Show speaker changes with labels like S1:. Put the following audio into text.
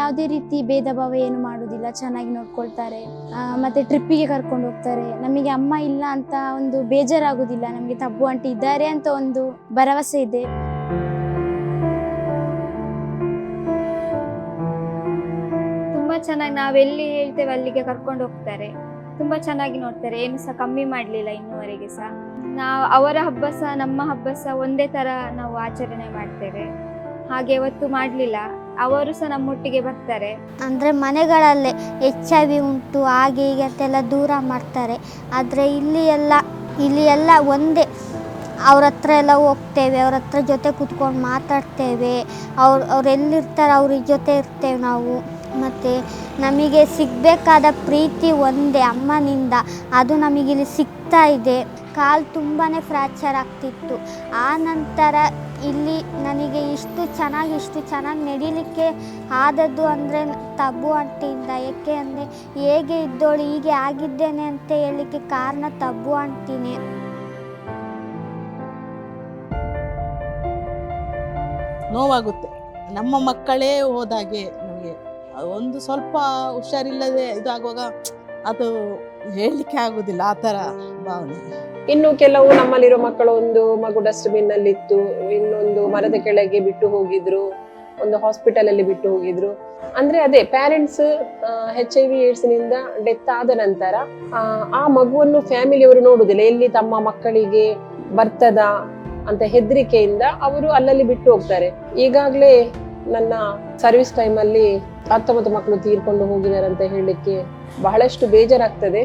S1: ಯಾವುದೇ ರೀತಿ ಭೇದ ಭಾವ ಏನು ಮಾಡುವುದಿಲ್ಲ, ಚೆನ್ನಾಗಿ ನೋಡ್ಕೊಳ್ತಾರೆ. ಮತ್ತೆ ಟ್ರಿಪ್ಪಿಗೆ ಕರ್ಕೊಂಡು ಹೋಗ್ತಾರೆ. ನಮಗೆ ಅಮ್ಮ ಇಲ್ಲ ಅಂತ ಒಂದು ಬೇಜಾರಾಗುದಿಲ್ಲ, ನಮಗೆ ತಬ್ಬು ಅಂಟಿ ಇದ್ದಾರೆ ಅಂತ ಒಂದು ಭರವಸೆ ಇದೆ.
S2: ತುಂಬಾ ಚೆನ್ನಾಗಿ ನಾವೆಲ್ಲಿ ಹೇಳ್ತೇವೆ ಅಲ್ಲಿಗೆ ಕರ್ಕೊಂಡು ಹೋಗ್ತಾರೆ. ತುಂಬಾ ಚೆನ್ನಾಗಿ ನೋಡ್ತಾರೆ. ಏನು ಸಹ ಕಮ್ಮಿ ಮಾಡಲಿಲ್ಲ ಇನ್ನುವರೆಗೆ ಸಹ. ನಾವು ಅವರ ಹಬ್ಬ ಸಹ, ನಮ್ಮ ಹಬ್ಬ ಸಹ ಒಂದೇ ತರ ನಾವು ಆಚರಣೆ ಮಾಡ್ತೇವೆ. ಹಾಗೆ ಇವತ್ತು ಮಾಡಲಿಲ್ಲ. ಅವರು ಸಹ ನಮ್ಮೊಟ್ಟಿಗೆ ಬರ್ತಾರೆ.
S3: ಅಂದರೆ ಮನೆಗಳಲ್ಲೇ ಎಚ್ ಐ ವಿ ಉಂಟು, ಹಾಗೆ ಹೀಗೆ ಅಂತೆಲ್ಲ ದೂರ ಮಾಡ್ತಾರೆ. ಆದರೆ ಇಲ್ಲಿ ಎಲ್ಲ ಇಲ್ಲಿ ಎಲ್ಲ ಒಂದೇ, ಅವ್ರ ಹತ್ರ ಎಲ್ಲ ಹೋಗ್ತೇವೆ, ಅವ್ರ ಹತ್ರ ಜೊತೆ ಕೂತ್ಕೊಂಡು ಮಾತಾಡ್ತೇವೆ. ಅವ್ರು ಅವ್ರು ಎಲ್ಲಿರ್ತಾರೆ ಅವ್ರ ಜೊತೆ ಇರ್ತೇವೆ ನಾವು. ಮತ್ತು ನಮಗೆ ಸಿಗಬೇಕಾದ ಪ್ರೀತಿ ಒಂದೇ ಅಮ್ಮನಿಂದ. ಅದು ನಮಗಿಲ್ಲಿ ಸಿಗ್ತಾ ಇದೆ. ಕಾಲು ತುಂಬಾ ಫ್ರ್ಯಾಕ್ಚರ್ ಆಗ್ತಿತ್ತು. ಆ ನಂತರ ಇಲ್ಲಿ ನನಗೆ ಇಷ್ಟು ಚೆನ್ನಾಗಿ ಇಷ್ಟು ಚೆನ್ನಾಗಿ ನಡಿಲಿಕ್ಕೆ ಆದದ್ದು ಅಂದರೆ ತಬ್ಬು ಅಂಟಿಯಿಂದ ಏಕೆ ಅಂದರೆ ಹೇಗೆ ಇದ್ದೋಳು, ಹೀಗೆ ಆಗಿದ್ದೇನೆ ಅಂತ ಹೇಳಲಿಕ್ಕೆ ಕಾರಣ ತಬ್ಬು ಅಂಟಿನೇ
S4: ನೋವಾಗುತ್ತೆ. ನಮ್ಮ ಮಕ್ಕಳೇ ಹೋದಾಗೆ ನಮಗೆ ಒಂದು ಸ್ವಲ್ಪ ಹುಷಾರಿಲ್ಲದೆ ಇದಾಗುವಾಗ ಅದು ಹೇಳಲಿಕ್ಕೆ ಆಗುದಿಲ್ಲ ಆ ತರ ಭಾವನೆ.
S5: ಇನ್ನು ಕೆಲವು ನಮ್ಮಲ್ಲಿರೋ ಮಕ್ಕಳು ಒಂದು ಮಗು ಡಸ್ಟ್ಬಿನ್ ಅಲ್ಲಿ ಇತ್ತು ಇನ್ನೊಂದು ಮರದ ಕೆಳಗೆ ಬಿಟ್ಟು ಹೋಗಿದ್ರು ಒಂದು ಹಾಸ್ಪಿಟಲ್ ಅಲ್ಲಿ ಬಿಟ್ಟು ಹೋಗಿದ್ರು. ಅಂದ್ರೆ ಅದೇ ಪ್ಯಾರೆಂಟ್ಸ್ ಹೆಚ್ ಐ ವಿ ಏಡ್ಸ್ನಿಂದ ಡೆತ್ ಆದ ನಂತರ ಆ, ಮಗುವನ್ನು ಫ್ಯಾಮಿಲಿ ಅವರು ನೋಡುದಿಲ್ಲ ಎಲ್ಲಿ ತಮ್ಮ ಮಕ್ಕಳಿಗೆ ಬರ್ತದ ಅಂತ ಹೆದರಿಕೆಯಿಂದ ಅವರು ಅಲ್ಲಲ್ಲಿ ಬಿಟ್ಟು ಹೋಗ್ತಾರೆ. ಈಗಾಗ್ಲೇ ನನ್ನ ಸರ್ವಿಸ್ ಟೈಮಲ್ಲಿ ಹತ್ತೊಂಬತ್ತು ಮಕ್ಕಳು ತೀರ್ಕೊಂಡು ಹೋಗಿದ್ದಾರೆ ಅಂತ ಹೇಳಲಿಕ್ಕೆ ಬಹಳಷ್ಟು ಬೇಜಾರಾಗ್ತದೆ.